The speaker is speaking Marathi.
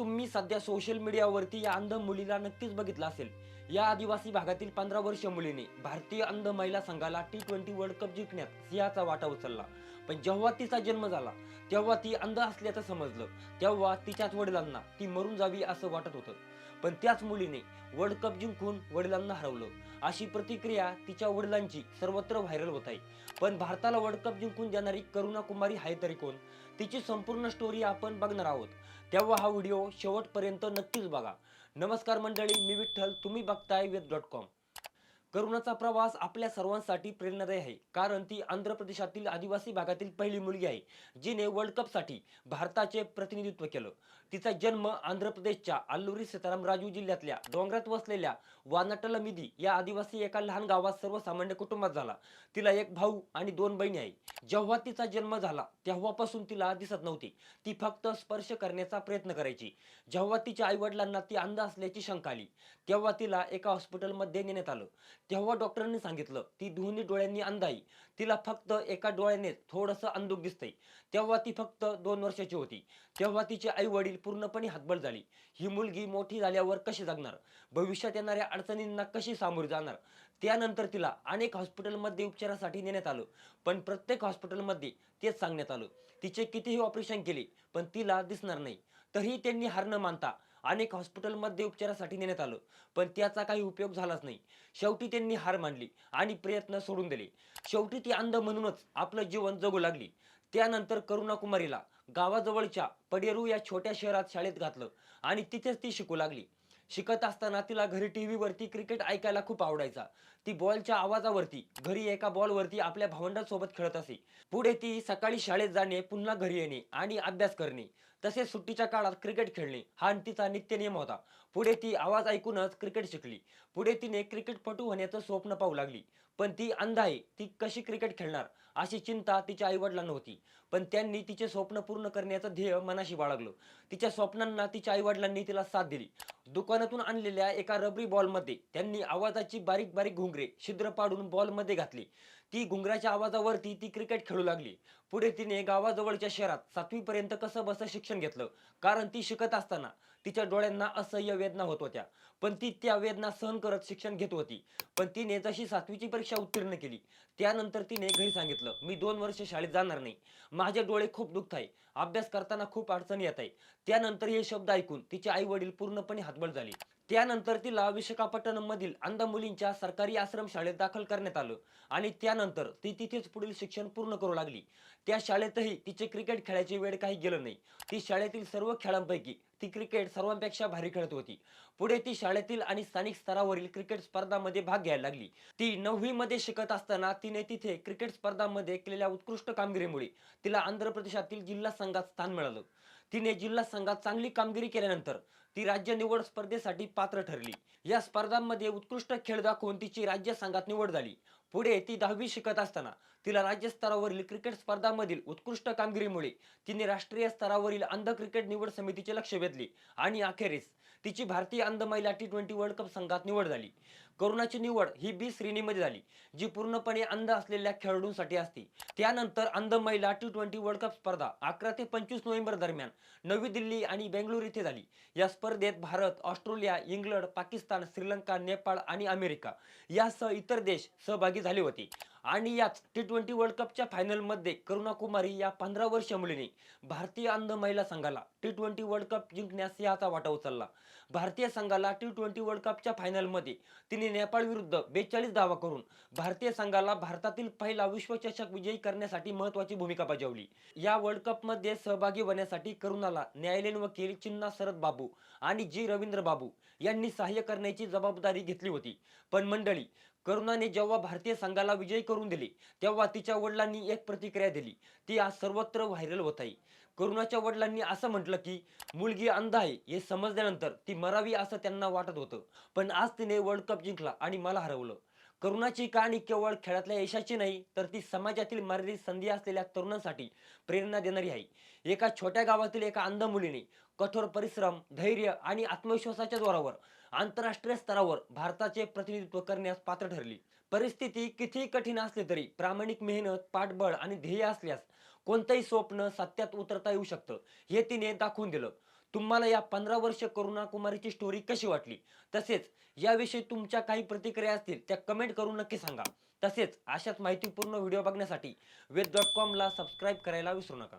तुम्ही सध्या सोशल मीडियावरती या अंध मुलीला नक्कीच बघितलं असेल. या आदिवासी भागातील पंधरा वर्ष मुलीने भारतीय अंध महिला संघाला टी ट्वेंटी वर्ल्ड कप जिंकण्यात सिंहाचा वाटा उचलला. पण जेव्हा तिचा जन्म झाला तेव्हा ती अंध असल्याचं समजलं. तेव्हा तिच्याच वडिलांना ती मरून जावी असं वाटत होतं. पण त्याच मुलीने वर्ल्ड कप जिंकून वडिलांना हरवलं. अशी प्रतिक्रिया तिच्या वडिलांची सर्वत्र व्हायरल होत आहे. पण भारताला वर्ल्ड कप जिंकून देणारी करुणा कुमारी आहे तरी कोण? तिची संपूर्ण स्टोरी आपण बघणार आहोत. तेव्हा हा व्हिडिओ शेवटपर्यंत नक्कीच बघा. नमस्कार मंडळी मी विठ्ठल तुम्ही बघताय वेद डॉट कॉम. करुणाचा प्रवास आपल्या सर्वांसाठी प्रेरणादायी आहे. कारण ती आंध्र प्रदेशातील आदिवासी भागातील पहिली मुलगी आहे जिने वर्ल्ड कपसाठी भारताचे प्रतिनिधित्व केलं. तिचा जन्म आंध्र प्रदेशच्या अल्लुरी सीताराम राजू जिल्ह्यातल्या डोंगरात वसलेल्या वानाटलमिदी या आदिवासी एका लहान गावात सर्वसामान्य कुटुंबात झाला. तिला एक भाऊ आणि दोन बहिणी आहे. जेव्हा तिचा जन्म झाला तेव्हापासून तिला दिसत नव्हती. ती फक्त स्पर्श करण्याचा प्रयत्न करायची. जेव्हा तिच्या आईवडिलांना ती अंध असल्याची शंका आली तेव्हा तिला एका हॉस्पिटलमध्ये नेण्यात आलं. तेव्हा डॉक्टरांनी सांगितलं ती दोन्ही डोळ्यांनी अंध आहे तिला फक्त एका डोळ्याने थोडंसं अंधुक दिसतंय. तेव्हा ती फक्त दोन वर्षाची होती. तेव्हा तिचे आई वडील पूर्णपणे हातबल झाली. ही मुलगी मोठी झाल्यावर कशी जगणार? भविष्यात येणाऱ्या अडचणींना कशी सामोरे जाणार? त्यानंतर तिला अनेक हॉस्पिटलमध्ये उपचारासाठी नेण्यात आलं. पण प्रत्येक हॉस्पिटलमध्ये तेच सांगण्यात आलं. तिचे कितीही ऑपरेशन केले पण तिला दिसणार नाही. तरीही त्यांनी हार न मानता अनेक हॉस्पिटलमध्ये उपचारासाठी नेण्यात आलं. पण त्याचा काही उपयोग झालाच नाही. शेवटी त्यांनी हार मानली आणि प्रयत्न सोडून दिले. शेवटी ती अंध म्हणूनच आपलं जीवन जगू लागली. त्यानंतर करुणा कुमारीला गावाजवळच्या पडेरू या छोट्या शहरात शाळेत घातलं आणि तिथेच ती शिकू लागली. शिकत असताना तिला घरी टी व्हीवरती क्रिकेट ऐकायला खूप आवडायचा. ती बॉलच्या आवाजावरती घरी एका बॉलवरती आपल्या भावंडांसोबत खेळत असे. पुढे ती सकाळी शाळेत जाणे पुन्हा घरी येणे आणि अभ्यास करणे. तसेच सुट्टीच्या काळात क्रिकेट खेळणे हा तिचा नित्य नियम होता. पुढे ती आवाज ऐकूनच क्रिकेट शिकली. पुढे तिने क्रिकेटपटू होण्याचं स्वप्न पाहू लागली. पण ती अंध आहे ती कशी क्रिकेट खेळणार? अशी चिंता तिच्या आईवडिलांना होती. पण त्यांनी तिचे स्वप्न पूर्ण करण्याचं ध्येय मनाशी बाळगलं. तिच्या स्वप्नांना तिच्या आईवडिलांनी तिला साथ दिली. दुकानातून आणलेल्या एका रबरी बॉलमध्ये त्यांनी आवाजाची बारीक बारीक घुंगरे छिद्र पाडून बॉलमध्ये घातली. ती घुंगराच्या आवाजावरती ती क्रिकेट खेळू लागली. पुढे तिने गावाजवळच्या शहरात सातवीपर्यंत कसं बसं शिक्षण घेतलं? कारण ती शिकत असताना तिच्या डोळ्यांना असह्य वेदना होत होत्या. पण ती त्या वेदना सहन करत शिक्षण घेत होती. पण तिने जशी सातवीची परीक्षा उत्तीर्ण केली त्यानंतर तिने घरी सांगितलं मी दोन वर्ष शाळेत जाणार नाही. माझे डोळे खूप दुखत आहे. अभ्यास करताना खूप अडचणी येत आहे त्यानंतर हे शब्द ऐकून तिचे आई वडील पूर्णपणे हातबळ झाली. त्यानंतर तिला विशाखापट्टणम मधील अंध मुलींच्या सरकारी आश्रम शाळेत दाखल करण्यात आलं आणि त्यानंतर ती तिथेच पुढील शिक्षण पूर्ण करू लागली. त्या शाळेतही तिचे क्रिकेट खेळायची वेळ काही गेलं नाही. ती शाळेतील सर्व खेळांपैकी ती क्रिकेट सर्वांपेक्षा भारी खेळत होती. पुढे ती शाळेतील आणि स्थानिक स्तरावरील क्रिकेट स्पर्धामध्ये भाग घ्यायला लागली. ती नववी मध्ये शिकत असताना तिने तिथे क्रिकेट स्पर्धांमध्ये केलेल्या उत्कृष्ट कामगिरीमुळे तिला आंध्र प्रदेशातील जिल्हा संघात स्थान मिळालं. तिने जिल्हा संघात चांगली कामगिरी केल्यानंतर ती राज्य निवड स्पर्धेसाठी पात्र ठरली. या स्पर्धांमध्ये उत्कृष्ट खेळ दाखवून तिची राज्य संघात निवड झाली. पुढे ती दहावी शिकत असताना तिला राज्य स्तरावरील क्रिकेट स्पर्धांमधील उत्कृष्ट कामगिरीमुळे तिने राष्ट्रीय स्तरावरील अंध क्रिकेट निवड समितीचे लक्ष वेधले आणि अखेरीस तिची भारतीय अंध महिला टी ट्वेंटी वर्ल्ड कप संघात निवड झाली. करुणाची निवड ही बी श्रेणीमध्ये झाली जी पूर्णपणे अंध असलेल्या खेळाडूंसाठी असते. त्यानंतर अंध महिला टी ट्वेंटी वर्ल्ड कप स्पर्धा अकरा ते पंचवीस नोव्हेंबर दरम्यान नवी दिल्ली आणि बेंगळुरू येथे झाली. या स्पर्धेत भारत ऑस्ट्रेलिया इंग्लंड पाकिस्तान श्रीलंका नेपाळ आणि अमेरिका यासह इतर देश सहभागी झाले होते. आणि याच टी ट्वेंटी वर्ल्ड कपच्या फायनलमध्ये करुणा कुमारी या पंधरा वर्षीय मुलीने भारतीय अंध महिला संघाला टी ट्वेंटी वर्ल्ड कप जिंकण्यास याचा वाटा उचलला. भारतीय संघाला टी ट्वेंटी वर्ल्ड कपच्या फायनलमध्ये तिने नेपाळ विरुद्ध बेचाळीस धावा करून भारतीय संघाला भारतातील पहिला विश्वचषक विजयी करण्यासाठी महत्वाची भूमिका बजावली. या वर्ल्ड कपमध्ये सहभागी होण्यासाठी करुणाला न्यायालयीन वकील चिन्ना शरद बाबू आणि जी रवींद्र बाबू यांनी सहाय्य करण्याची जबाबदारी घेतली होती. पण मंडळी करुणाने जेव्हा भारतीय संघाला विजयी करून दिले तेव्हा तिच्या वडिलांनी एक प्रतिक्रिया दिली. ती आज सर्वत्र व्हायरल होत आहे. करुणाच्या वडिलांनी असं म्हटलं की मुलगी अंध आहे हे समजल्यानंतर ती मरावी असं त्यांना वाटत होतं. पण आज तिने वर्ल्ड कप जिंकला आणि मला हरवलं. करुणाची कहाणी केवळ खेळातल्या यशाची नाही तर ती समाजातील मर्यादित संधी असलेल्या तरुणांसाठी प्रेरणा देणारी आहे. एका छोट्या गावातील एका अंध मुलीने कठोर परिश्रम धैर्य आणि आत्मविश्वासाच्या जोरावर आंतरराष्ट्रीय स्तरावर भारताचे प्रतिनिधित्व करण्यास पात्र ठरली. परिस्थिती कितीही कठीण असली तरी प्रामाणिक मेहनत पाठबळ आणि ध्येय असल्यास कोणतंही स्वप्न सत्यात उतरता येऊ शकतं हे तिने दाखवून दिलं. तुम्हाला या पंधरा वर्ष करुणा कुमारीची स्टोरी कशी वाटली? तसेच याविषयी तुमच्या काही प्रतिक्रिया असतील त्या कमेंट करून नक्की सांगा. तसेच अशाच माहितीपूर्ण व्हिडिओ बघण्यासाठी वेद डॉट कॉमला सबस्क्राईब करायला विसरू नका.